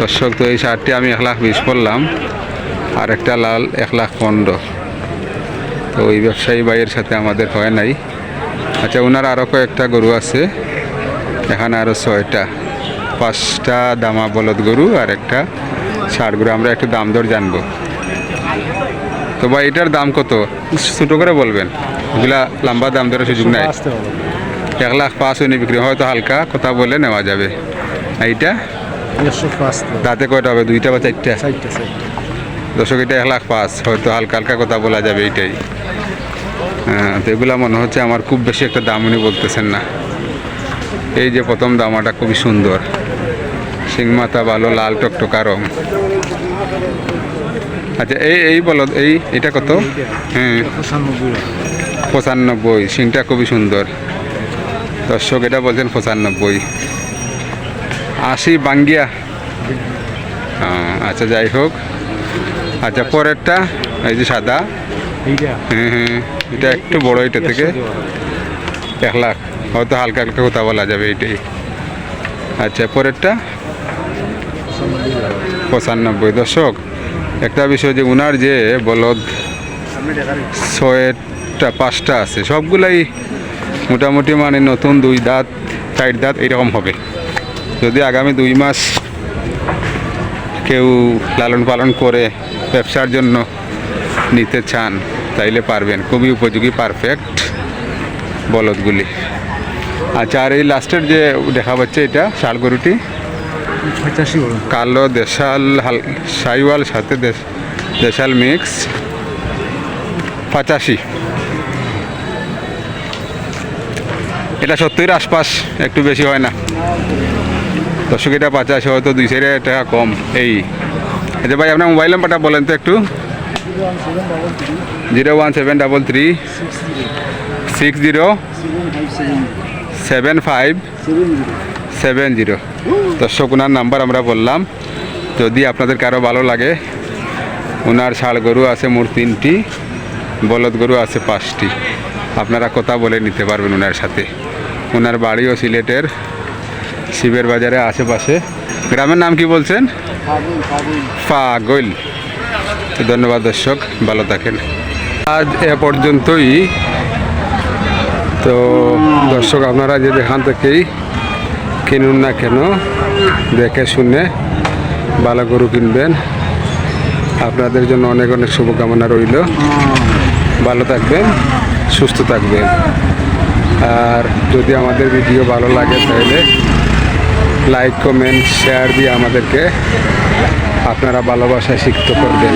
দর্শক তো এই শার্টটি আমি এক লাখ বিশ করলাম আর একটা লাল এক লাখ পনেরো। তো ওই ব্যবসায়ী ভাইয়ের সাথে আমাদের হয় নাই। আচ্ছা ওনার আরও কয়েকটা গরু আছে। এখানে আরও ছয়টা। পাঁচটা দামা বলদ গরু আর একটা ষাট গরু। আমরা একটু দাম দর জানব। তো ভাই এটার দাম কত? ছোটো করে বলবেন। এগুলা লম্বা দাম দরের সুযোগ নাই। এক লাখ পাঁচ হয়নি বিক্রি হয়তো হালকা কথা বলে নেওয়া যাবে। এইটা? একশো পাঁচ দাঁতে কয়টা হবে? দুইটা বা চারটা? চারটে চারটে। দর্শক এটা এক লাখ পাঁচ হয়তো হালকা হালকা কথা বলা যাবে এইটাই। হ্যাঁ তো এগুলা মনে হচ্ছে আমার খুব বেশি একটা দাম উনি বলতেছেন না। এই যে প্রথম দামাটা খুবই সুন্দর। সিং মাথা ভালো লাল টকটকা রং। আচ্ছা এই এই বলো এই এটা কত? হ্যাঁ। পঁচানব্বই। পঁচানব্বই। সিংটা খুবই সুন্দর। দর্শক এটা বলছেন পঁচানব্বই। আশি বাঙ্গিয়া। হ্যাঁ, আচ্ছা যাই হোক। আচ্ছা পরেরটা এই যে সাদা। হ্যাঁ হ্যাঁ এটা একটু বড় এটা থেকে। এক লাখ। হয়তো হালকা হালকা কথা বলা যাবে এটাই আচ্ছা পরেরটা। পঁচানব্বই দশক। একটা বিষয় যে উনার যে বলদ ছয়টা পাঁচটা আছে সবগুলাই মোটামুটি মানে নতুন দুই দাঁত চার দাঁত এরকম হবে। যদি আগামী দুই মাস কেউ লালন পালন করে ব্যবসার জন্য নিতে চান তাইলে পারবেন। খুবই উপযোগী পারফেক্ট বলদগুলি। আচ্ছা আর এই লাস্টের যে দেখা পাচ্ছে এটা শাল গরুটি? কালো দেশাল হাল সাইওয়াল সাথে দেশ- দেশাল মিক্স পঁচাশি। এটা সত্তরের আশপাশ একটু বেশি হয় না। দর্শক, এটা পঁচাশি, হয়তো দুই সাইডে টাকা কম। এই আচ্ছা ভাই, আপনার মোবাইল নাম্বারটা বলেন তো একটু। Zero one seven double three, six zero, seven five, seven zero. দর্শক, ওনার নাম্বার আমরা বললাম। যদি আপনাদের কারও ভালো লাগে, ওনার ষাড় গরু আছে মোট তিনটি, বলদ গরু আছে পাঁচটি। আপনারা কথা বলে নিতে পারবেন ওনার সাথে। ওনার বাড়িও সিলেটের। শিবের বাজারে আশেপাশে। গ্রামের নাম কি বলছেন? ফাগল ধন্যবাদ দর্শক, ভালো থাকেন। আজ এ পর্যন্তই। তো দর্শক, আপনারা যে যেখান থেকেই কিনুন না কেন, দেখে শুনে ভালো গরু কিনবেন। আপনাদের জন্য অনেক অনেক শুভকামনা রইল। ভালো থাকবেন, সুস্থ থাকবেন। আর যদি আমাদের ভিডিও ভালো লাগে তাহলে লাইক কমেন্ট শেয়ার দিয়ে আমাদেরকে আপনারা ভালোবাসায় শিক্ষিত করবেন।